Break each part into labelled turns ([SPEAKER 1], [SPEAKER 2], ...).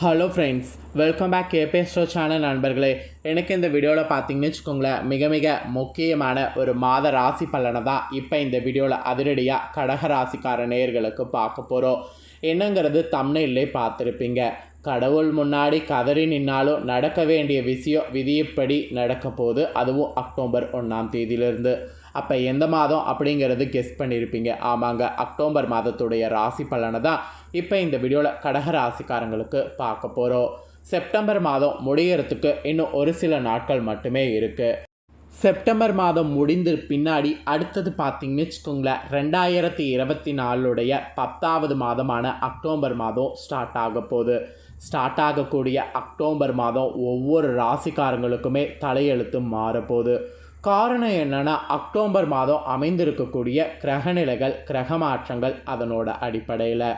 [SPEAKER 1] Hello friends welcome back கேபேஸ்டோ channel நண்பர்களே. எனக்கு இந்த வீடியோவில் பார்த்தீங்கன்னு வச்சுக்கோங்களேன் மிக மிக முக்கியமான ஒரு மாத ராசி பலனை தான் இப்போ இந்த வீடியோவில் அதிரடியாக கடக ராசிக்கார நேயர்களுக்கு பார்க்க போகிறோம் என்னங்கிறது தமிழ்லே பார்த்துருப்பீங்க. கடவுள் முன்னாடி கதறி நின்னாலும் நடக்க வேண்டிய விஷயம் விதியப்படி நடக்க போகுது. அதுவும் அக்டோபர் ஒன்றாம் தேதியிலிருந்து. அப்போ எந்த மாதம் அப்படிங்கிறது கெஸ் பண்ணியிருப்பீங்க ஆமாங்க அக்டோபர் மாதத்துடைய ராசி பலனை தான் இப்போ இந்த வீடியோவில் கடக ராசிக்காரங்களுக்கு பார்க்க போகிறோம் செப்டம்பர் மாதம் முடியறதுக்கு இன்னும் ஒரு சில நாட்கள் மட்டுமே இருக்குது செப்டம்பர் மாதம் முடிந்து பின்னாடி அடுத்தது பார்த்தீங்கன்னு வச்சுக்கோங்களேன் ரெண்டாயிரத்தி இருபத்தி நாலுடைய பத்தாவது மாதமான அக்டோபர் மாதம் ஸ்டார்ட் ஆக போகுது. ஸ்டார்ட் ஆகக்கூடிய அக்டோபர் மாதம் ஒவ்வொரு ராசிக்காரங்களுக்குமே தலையெழுத்து மாறப்போகுது காரணம் என்னென்னா அக்டோபர் மாதம் அமைந்திருக்கக்கூடிய கிரகநிலைகள் கிரக மாற்றங்கள் அதனோட அடிப்படையில்.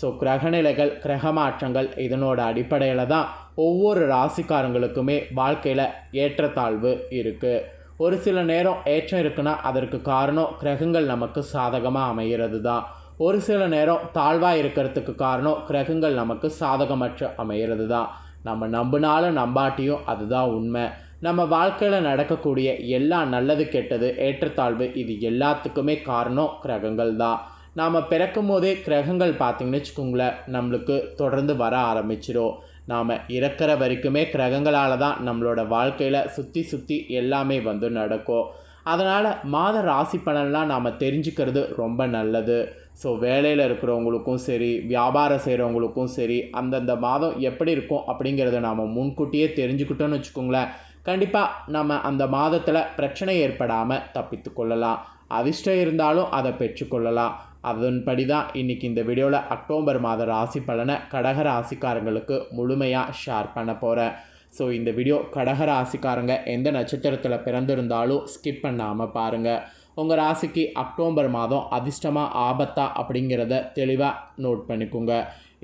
[SPEAKER 1] ஸோ கிரகநிலைகள் கிரக மாற்றங்கள் இதனோட அடிப்படையில் தான் ஒவ்வொரு ராசிக்காரங்களுக்குமே வாழ்க்கையில் ஏற்றத்தாழ்வு இருக்குது ஒரு சில நேரம் ஏற்றம் இருக்குன்னா அதற்கு காரணம் கிரகங்கள் நமக்கு சாதகமாக அமைகிறது தான். ஒரு சில நேரம் தாழ்வாக இருக்கிறதுக்கு காரணம் கிரகங்கள் நமக்கு சாதகமற்று அமைகிறது தான். நம்ம நம்பினாலும் நம்பாட்டியும் அதுதான் உண்மை. நம்ம வாழ்க்கையில் நடக்கக்கூடிய எல்லா நல்லது கெட்டது ஏற்றத்தாழ்வு இது எல்லாத்துக்குமே காரணம் கிரகங்கள் தான். நாம் பிறக்கும் போதே கிரகங்கள் பார்த்திங்கன்னு வச்சுக்கோங்களேன் நம்மளுக்கு தொடர்ந்து வர ஆரம்பிச்சிடும் நாம் இறக்கிற வரைக்குமே கிரகங்களால் தான் நம்மளோட வாழ்க்கையில் சுற்றி சுற்றி எல்லாமே வந்து நடக்கும். அதனால் மாத ராசி பலன்லாம் நாம் தெரிஞ்சுக்கிறது ரொம்ப நல்லது. ஸோ வேலையில் இருக்கிறவங்களுக்கும் சரி வியாபாரம் செய்கிறவங்களுக்கும் சரி அந்தந்த மாதம் எப்படி இருக்கும் அப்படிங்கிறத நாம் முன்கூட்டியே தெரிஞ்சுக்கிட்டோன்னு வச்சுக்கோங்களேன். கண்டிப்பாக நம்ம அந்த மாதத்தில் பிரச்சனை ஏற்படாமல் தப்பித்து கொள்ளலாம். அதிர்ஷ்டம் இருந்தாலும் அதை பெற்றுக்கொள்ளலாம் அதன்படி தான் இன்றைக்கி இந்த வீடியோவில் அக்டோபர் மாத ராசி பலனை கடக ராசிக்காரங்களுக்கு முழுமையாக ஷேர் பண்ண போகிறேன் ஸோ இந்த வீடியோ கடக ராசிக்காரங்க எந்த நட்சத்திரத்தில் பிறந்திருந்தாலும் ஸ்கிப் பண்ணாமல் பாருங்கள் உங்கள் ராசிக்கு அக்டோபர் மாதம் அதிர்ஷ்டமாக ஆபத்தா அப்படிங்கிறத தெளிவாக நோட் பண்ணிக்கோங்க.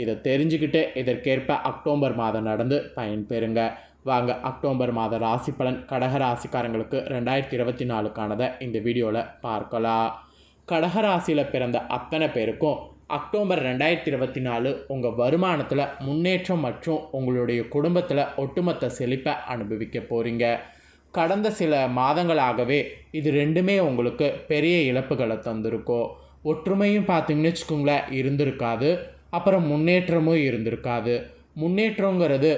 [SPEAKER 1] இதை தெரிஞ்சுக்கிட்டு இதற்கேற்ப அக்டோபர் மாதம் நடந்து பயன்பெறுங்க. வாங்க அக்டோபர் மாத ராசி பலன் கடக ராசிக்காரங்களுக்கு ரெண்டாயிரத்தி இருபத்தி நாலுக்கானதை இந்த வீடியோவில் பார்க்கலாம். கடகராசியில் பிறந்த அத்தனை பேருக்கும் அக்டோபர் ரெண்டாயிரத்தி இருபத்தி நாலு உங்கள் வருமானத்தில் முன்னேற்றம் மற்றும் உங்களுடைய குடும்பத்தில் ஒட்டுமொத்த செழிப்பை அனுபவிக்க போகிறீங்க கடந்த சில மாதங்களாகவே இது ரெண்டுமே உங்களுக்கு பெரிய இழப்புகளை தந்திருக்கோம் ஒற்றுமையும் பார்த்தீங்கன்னு வச்சுக்கோங்களேன் இருந்திருக்காது. அப்புறம் முன்னேற்றமும் இருந்திருக்காது. முன்னேற்றங்கிறது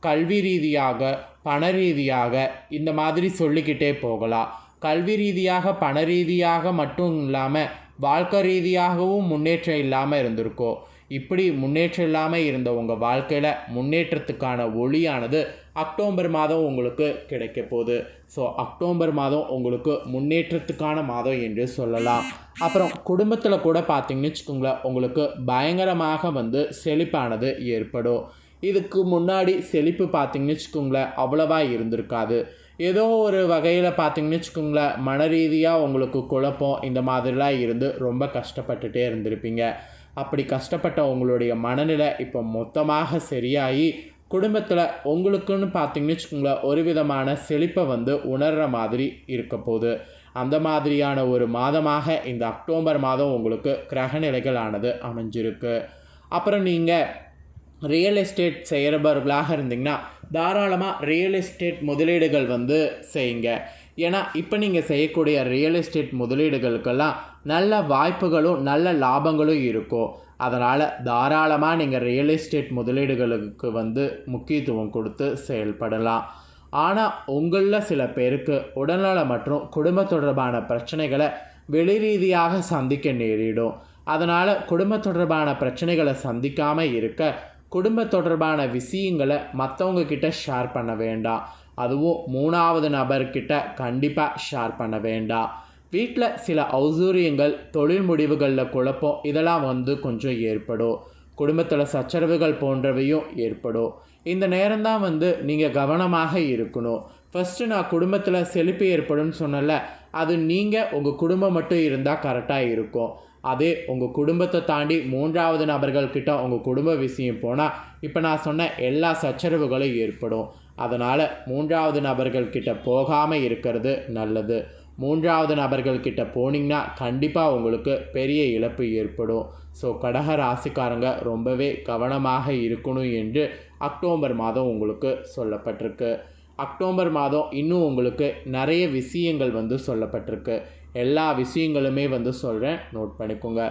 [SPEAKER 1] கல்வி ரீதியாக பண ரீதியாக இந்த மாதிரி சொல்லிக்கிட்டே போகலாம். கல்வி ரீதியாக பண ரீதியாக மட்டும் இல்லாமல் வாழ்க்கை ரீதியாகவும் முன்னேற்றம் இல்லாமல் இருந்திருக்கோ? இப்படி முன்னேற்றம் இல்லாமல் இருந்த உங்கள் வாழ்க்கையில் முன்னேற்றத்துக்கான ஒளியானது அக்டோபர் மாதம் உங்களுக்கு கிடைக்க போகுது. ஸோ அக்டோபர் மாதம் உங்களுக்கு முன்னேற்றத்துக்கான மாதம் என்று சொல்லலாம். அப்புறம் குடும்பத்தில் கூட பார்த்தீங்கன்னு வச்சுக்கோங்களேன் உங்களுக்கு பயங்கரமாக வந்து செழிப்பானது ஏற்படும். இதுக்கு முன்னாடி செழிப்பு பார்த்தீங்கன்னு வச்சுக்கோங்களேன் அவ்வளவா இருந்திருக்காது. ஏதோ ஒரு வகையில் பார்த்தீங்கன்னு வச்சுக்கோங்களேன் மன ரீதியாக உங்களுக்கு குழப்பம் இந்த மாதிரிலாம் இருந்து ரொம்ப கஷ்டப்பட்டுட்டே இருந்திருப்பீங்க. அப்படி கஷ்டப்பட்ட உங்களுடைய மனநிலை இப்போ மொத்தமாக சரியாகி குடும்பத்தில் உங்களுக்குன்னு பார்த்தீங்கன்னு வச்சுக்கோங்களேன் ஒரு விதமான செழிப்பை வந்து உணர்கிற மாதிரி இருக்க போகுது. அந்த மாதிரியான ஒரு மாதமாக இந்த அக்டோபர் மாதம் உங்களுக்கு கிரகநிலைகளானது அமைஞ்சிருக்கு. அப்புறம் நீங்கள் ரியல் எஸ்டேட் செய்கிறவர்களாக இருந்தீங்கன்னா தாராளமாக ரியல் எஸ்டேட் முதலீடுகள் வந்து செய்யுங்க. ஏன்னா இப்போ நீங்கள் செய்யக்கூடிய ரியல் எஸ்டேட் முதலீடுகளுக்கெல்லாம் நல்ல வாய்ப்புகளும் நல்ல லாபங்களும் இருக்கும். அதனால் தாராளமாக நீங்கள் ரியல் எஸ்டேட் முதலீடுகளுக்கு வந்து முக்கியத்துவம் கொடுத்து செயல்படலாம். ஆனால் உங்களில் சில பேருக்கு உடல்நல மற்றும் குடும்ப தொடர்பான பிரச்சனைகளை வெளி ரீதியாக சந்திக்க நேரிடும். அதனால் குடும்ப தொடர்பான பிரச்சனைகளை சந்திக்காமல் இருக்க குடும்ப தொடர்பான விஷயங்களை மற்றவங்க கிட்ட ஷேர் பண்ண வேண்டாம் அதுவும் மூணாவது நபர்கிட்ட கண்டிப்பாக ஷேர் பண்ண வேண்டாம் வீட்டில் சில ஔசூரியங்கள் தொழில் முடிவுகளில் குழப்பம் இதெல்லாம் வந்து கொஞ்சம் ஏற்படும். குடும்பத்தில் சச்சரவுகள் போன்றவையும் ஏற்படும். இந்த நேரம்தான் வந்து நீங்கள் கவனமாக இருக்கணும். ஃபஸ்ட்டு நான் குடும்பத்தில் செழிப்பு ஏற்படும்னு சொன்னல அது நீங்கள் உங்கள் குடும்பம் மட்டும் இருந்தால் கரெக்டாக இருக்கும். அதே உங்கள் குடும்பத்தை தாண்டி மூன்றாவது நபர்கள்கிட்ட உங்கள் குடும்ப விஷயம் போனால் இப்போ நான் சொன்ன எல்லா சச்சரவுகளும் ஏற்படும். அதனால் மூன்றாவது நபர்கள்கிட்ட போகாமல் இருக்கிறது நல்லது. மூன்றாவது நபர்கள்கிட்ட போனீங்கன்னா கண்டிப்பாக உங்களுக்கு பெரிய இழப்பு ஏற்படும். ஸோ கடக ராசிக்காரங்க ரொம்பவே கவனமாக இருக்கணும் என்று அக்டோபர் மாதம் உங்களுக்கு சொல்லப்பட்டிருக்கு. அக்டோபர் மாதம் இன்னும் உங்களுக்கு நிறைய விஷயங்கள் வந்து சொல்லப்பட்டிருக்கு. எல்லா விஷயங்களுமே வந்து சொல்கிறேன் நோட் பண்ணிக்கோங்க.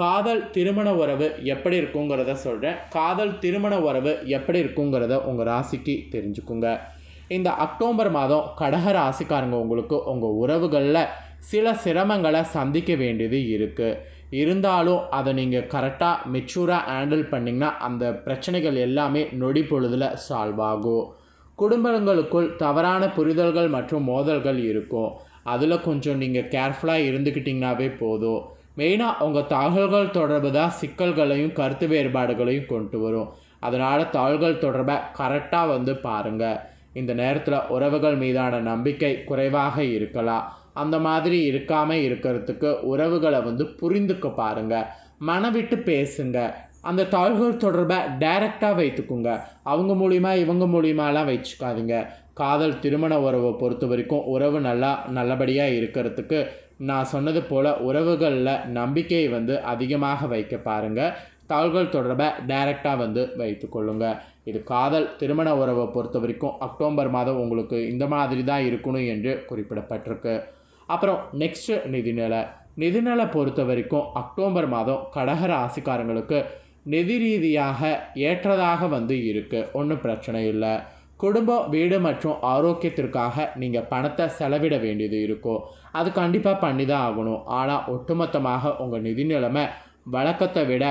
[SPEAKER 1] காதல் திருமண உறவு எப்படி இருக்குங்கிறத சொல்கிறேன் காதல் திருமண உறவு எப்படி இருக்குங்கிறத உங்கள் ராசிக்கு தெரிஞ்சுக்குங்க. இந்த அக்டோபர் மாதம் கடக ராசிக்காரங்க உங்களுக்கு உங்கள் உறவுகளில் சில சிரமங்களை சந்திக்க வேண்டியது இருக்குது இருந்தாலும் அதை நீங்கள் கரெக்டாக மெச்சூராக ஹேண்டில் பண்ணிங்கன்னா அந்த பிரச்சனைகள் எல்லாமே நொடி பொழுதில் சால்வ் ஆகும். குடும்பங்களுக்குள் தவறான புரிதல்கள் மற்றும் மோதல்கள் இருக்கும். அதில் கொஞ்சம் நீங்கள் கேர்ஃபுல்லாக இருந்துக்கிட்டிங்கனாவே போதும். மெயினாக உங்கள் தகவல்கள் தொடர்பு தான் சிக்கல்களையும் கருத்து வேறுபாடுகளையும் கொண்டு வரும். அதனால் தகவல்கள் தொடர்பை கரெக்டாக வந்து பாருங்கள் இந்த நேரத்தில் உறவுகள் மீதான நம்பிக்கை குறைவாக இருக்கலாம். அந்த மாதிரி இருக்காமல் இருக்கிறதுக்கு உறவுகளை வந்து புரிந்துக்க பாருங்கள் மனவிட்டு பேசுங்க. அந்த தாள்கள் தொடர்பை டைரெக்டாக வைத்துக்குங்க. அவங்க மூலிமா இவங்க மூலியமாலாம் வச்சுக்காதீங்க. காதல் திருமண உறவை பொறுத்த வரைக்கும் உறவு நல்லா நல்லபடியாக இருக்கிறதுக்கு நான் சொன்னது போல் உறவுகளில் நம்பிக்கையை வந்து அதிகமாக வைக்க பாருங்கள் தாள்கள் தொடர்பை டைரெக்டாக வந்து வைத்துக்கொள்ளுங்க இது காதல் திருமண உறவை பொறுத்த வரைக்கும் அக்டோபர் மாதம் உங்களுக்கு இந்த மாதிரி தான் இருக்கணும் என்று குறிப்பிடப்பட்டிருக்கு. அப்புறம் நெக்ஸ்ட்டு நிதிநிலை. நிதிநிலை பொறுத்த வரைக்கும் அக்டோபர் மாதம் கடக ராசிக்காரங்களுக்கு நிதி ரீதியாக ஏற்றதாக வந்து இருக்குது ஒன்றும் பிரச்சனை இல்லை. குடும்பம் வீடு மற்றும் ஆரோக்கியத்திற்காக நீங்கள் பணத்தை செலவிட வேண்டியது இருக்கும். அது கண்டிப்பாக பண்ணி தான் ஆகணும். ஆனால் ஒட்டுமொத்தமாக உங்கள் நிதி நிலைமை வழக்கத்தை விட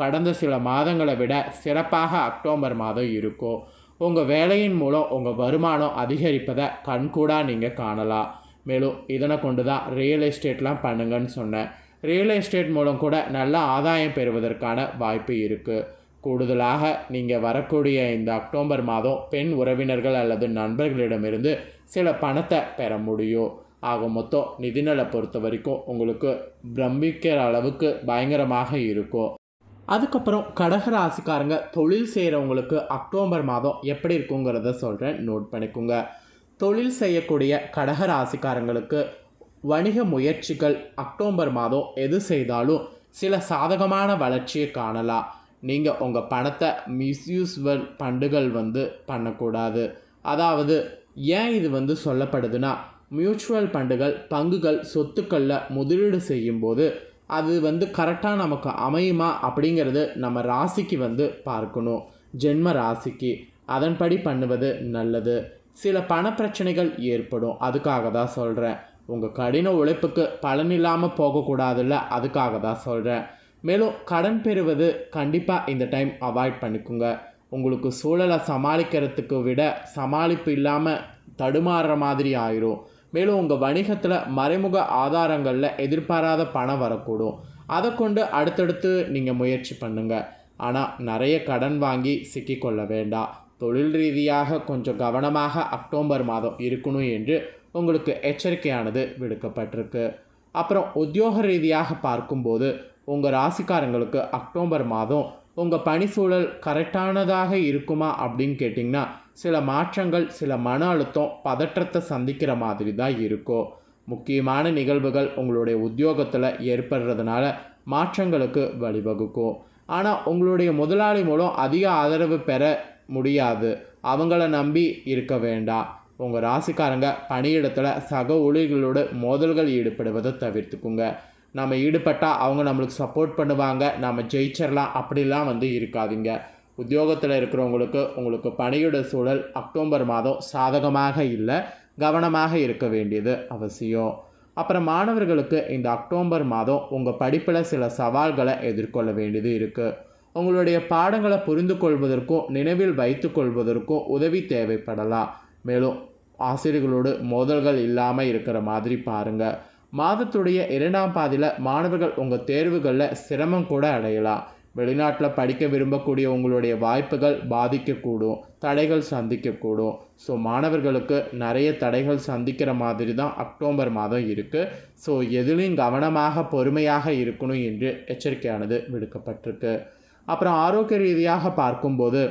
[SPEAKER 1] கடந்த சில மாதங்களை விட சிறப்பாக அக்டோபர் மாதம் இருக்கும். உங்கள் வேலையின் மூலம் உங்கள் வருமானம் அதிகரிப்பதை கண்கூடாக நீங்கள் காணலாம். மேலும் இதனை கொண்டு தான் ரியல் எஸ்டேட்லாம் பண்ணுங்கன்னு சொன்னேன். ரியல் எஸ்டேட் மூலம் கூட நல்ல ஆதாயம் பெறுவதற்கான வாய்ப்பு இருக்குது கூடுதலாக நீங்கள் வரக்கூடிய இந்த அக்டோபர் மாதம் பெண் உறவினர்கள் அல்லது நண்பர்களிடமிருந்து சில பணத்தை பெற முடியும். ஆக மொத்தம் நிதிநலை பொறுத்த வரைக்கும் உங்களுக்கு பிரமிக்கிற அளவுக்கு பயங்கரமாக இருக்கும். அதுக்கப்புறம் கடகராசிக்காரங்க தொழில் செய்கிறவங்களுக்கு அக்டோபர் மாதம் எப்படி இருக்குங்கிறத சொல்கிறேன் நோட் பண்ணிக்கோங்க. தொழில் செய்யக்கூடிய கடகராசிக்காரங்களுக்கு வணிக முயற்சிகள் அக்டோபர் மாதம் எது செய்தாலும் சில சாதகமான வளர்ச்சியை காணலாம். நீங்கள் உங்கள் பணத்தை மிஸ்யூஸ்வல் பண்டுகள் வந்து பண்ணக்கூடாது. அதாவது ஏன் இது வந்து சொல்லப்படுதுன்னா மியூச்சுவல் ஃபண்டுகள் பங்குகள் சொத்துக்களில் முதலீடு செய்யும்போது அது வந்து கரெக்டாக நமக்கு அமையுமா அப்படிங்கிறது நம்ம ராசிக்கு வந்து பார்க்கணும். ஜென்ம ராசிக்கு அதன்படி பண்ணுவது நல்லது. சில பண பிரச்சனைகள் ஏற்படும். அதுக்காக தான் சொல்கிறேன் உங்கள் கடின உழைப்புக்கு பலன் இல்லாமல் போகக்கூடாதுல்ல. அதுக்காக தான் சொல்கிறேன் மேலும் கடன் பெறுவது கண்டிப்பாக இந்த டைம் அவாய்ட் பண்ணிக்கோங்க. உங்களுக்கு சூழலை சமாளிக்கிறதுக்கு விட சமாளிப்பு இல்லாமல் தடுமாறுற மாதிரி ஆயிரும். மேலும் உங்கள் வணிகத்தில் மறைமுக ஆதாரங்களில் எதிர்பாராத பணம் வரக்கூடும். அதை கொண்டு அடுத்தடுத்து நீங்கள் முயற்சி பண்ணுங்கள் ஆனால் நிறைய கடன் வாங்கி சிக்கிக்கொள்ள வேண்டாம். தொழில் ரீதியாக கொஞ்சம் கவனமாக அக்டோபர் மாதம் இருக்கணும் என்று உங்களுக்கு எச்சரிக்கையானது விடுக்கப்பட்டிருக்கு. அப்புறம் உத்தியோக ரீதியாக பார்க்கும்போது உங்கள் ராசிக்காரங்களுக்கு அக்டோபர் மாதம் உங்கள் பணி சூழல் கரெக்டானதாக இருக்குமா அப்படின்னு கேட்டிங்கன்னா சில மாற்றங்கள் சில மன அழுத்தம் பதற்றத்தை சந்திக்கிற மாதிரி தான் இருக்கும் முக்கியமான நிகழ்வுகள் உங்களுடைய உத்தியோகத்தில் ஏற்படுறதுனால மாற்றங்களுக்கு வழிவகுக்கும். ஆனால் உங்களுடைய முதலாளி மூலம் அதிக ஆதரவு பெற முடியாது. அவங்கள நம்பி இருக்க வேண்டாம். உங்கள் ராசிக்காரங்க பணியிடத்தில் சக ஊழியர்களோடு மோதல்கள் ஈடுபடுவதை தவிர்த்துக்குங்க. நம்ம ஈடுபட்டால் அவங்க நம்மளுக்கு சப்போர்ட் பண்ணுவாங்க. நம்ம ஜெயிச்சிடலாம் அப்படிலாம் வந்து இருக்காதீங்க. உத்தியோகத்தில் இருக்கிறவங்களுக்கு உங்களுக்கு பணியிட சூழல் அக்டோபர் மாதம் சாதகமாக இல்லை. கவனமாக இருக்க வேண்டியது அவசியம். அப்புறம் மாணவர்களுக்கு இந்த அக்டோபர் மாதம் உங்கள் படிப்பில் சில சவால்களை எதிர்கொள்ள வேண்டியது இருக்குது உங்களுடைய பாடங்களை புரிந்து கொள்வதற்கும் நினைவில் வைத்து கொள்வதற்கும் உதவி தேவைப்படலாம். மேலும் ஆசிரியர்களோடு மோதல்கள் இல்லாமல் இருக்கிற மாதிரி பாருங்கள் மாதத்துடைய இரண்டாம் பாதியில் மாணவர்கள் உங்கள் தேர்வுகளில் சிரமம் கூட அடையலாம். வெளிநாட்டில் படிக்க விரும்பக்கூடிய உங்களுடைய வாய்ப்புகள் பாதிக்கக்கூடும். தடைகள் சந்திக்கக்கூடும். ஸோ மாணவர்களுக்கு நிறைய தடைகள் சந்திக்கிற மாதிரி தான் அக்டோபர் மாதம் இருக்குது ஸோ எதிலையும் கவனமாக பொறுமையாக இருக்கணும் என்று எச்சரிக்கையானது விடுக்கப்பட்டிருக்கு. அப்புறம் ஆரோக்கிய ரீதியாக பார்க்கும்போது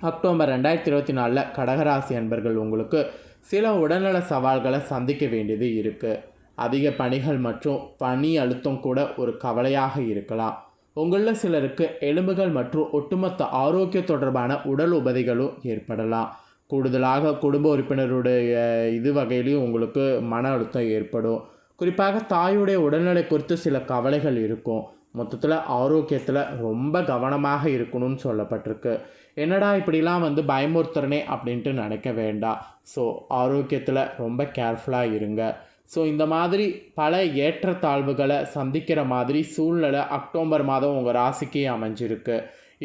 [SPEAKER 1] அக்டோபர் ரெண்டாயிரத்தி இருபத்தி நாலில் கடகராசி அன்பர்கள் உங்களுக்கு சில உடல்நல சவால்களை சந்திக்க வேண்டியது இருக்குது அதிக பணிகள் மற்றும் பணி அழுத்தம் கூட ஒரு கவலையாக இருக்கலாம். உங்களில் சிலருக்கு எலும்புகள் மற்றும் ஒட்டுமொத்த ஆரோக்கிய தொடர்பான உடல் உபதைகளும் ஏற்படலாம். கூடுதலாக குடும்ப உறுப்பினருடைய இது வகையிலையும் உங்களுக்கு மன அழுத்தம் ஏற்படும். குறிப்பாக தாயுடைய உடல்நிலை குறித்து சில கவலைகள் இருக்கும். மொத்தத்தில் ஆரோக்கியத்தில் ரொம்ப கவனமாக இருக்கணும்னு சொல்லப்பட்டிருக்கு. என்னடா இப்படிலாம் வந்து பயமுறுத்துறனே அப்படின்ட்டு நினைக்க வேண்டாம். ஸோ ஆரோக்கியத்தில் ரொம்ப கேர்ஃபுல்லாக இருங்க. ஸோ இந்த மாதிரி பல ஏற்றத்தாழ்வுகளை சந்திக்கிற மாதிரி சூழ்நிலை அக்டோபர் மாதம் உங்கள் ராசிக்கு அமைஞ்சிருக்கு.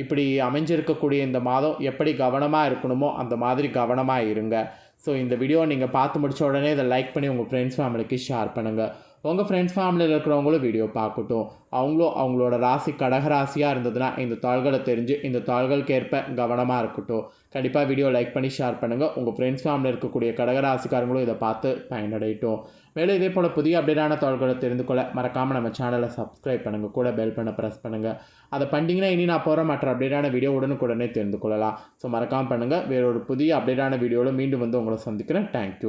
[SPEAKER 1] இப்படி அமைஞ்சிருக்கக்கூடிய இந்த மாதம் எப்படி கவனமாக இருக்கணுமோ அந்த மாதிரி கவனமாக இருங்க. ஸோ இந்த வீடியோ நீங்கள் பார்த்து முடித்த உடனே இதை லைக் பண்ணி உங்கள் ஃப்ரெண்ட்ஸ் ஃபேமிலிக்கு ஷேர் பண்ணுங்கள் உங்கள் ஃப்ரெண்ட்ஸ் ஃபேமிலியில் இருக்கிறவங்களும் வீடியோ பார்க்கட்டும். அவங்களும் அவங்களோட ராசி கடகராசியாக இருந்ததுன்னா இந்த தாள்களை தெரிஞ்சு இந்த தாள்களுக்கு ஏற்ப கவனமாக இருக்கட்டும். கண்டிப்பாக வீடியோ லைக் பண்ணி ஷேர் பண்ணுங்கள் உங்கள் ஃப்ரெண்ட்ஸ் ஃபேமிலியில் இருக்கக்கூடிய கடகராசிக்காரங்களும் இதை பார்த்து பயனடையட்டும். மேலும் இதே போல் புதிய அப்டேட்டான தாள்களை தெரிந்து கொள்ள மறக்காமல் நம்ம சேனலை சப்ஸ்கிரைப் பண்ணுங்கள் கூட பெல் பண்ண ப்ரெஸ் பண்ணுங்கள் அதை பண்ணிட்டீங்கன்னா இனி நான் போகிற மற்ற அப்டேட்டான வீடியோ உடனுக்குடனே தெரிந்து கொள்ளலாம். ஸோ மறக்காமல் பண்ணுங்கள் வேறொரு புதிய அப்டேட்டான வீடியோவில் மீண்டும் வந்து உங்களை சந்திக்கிறேன். தேங்க்யூ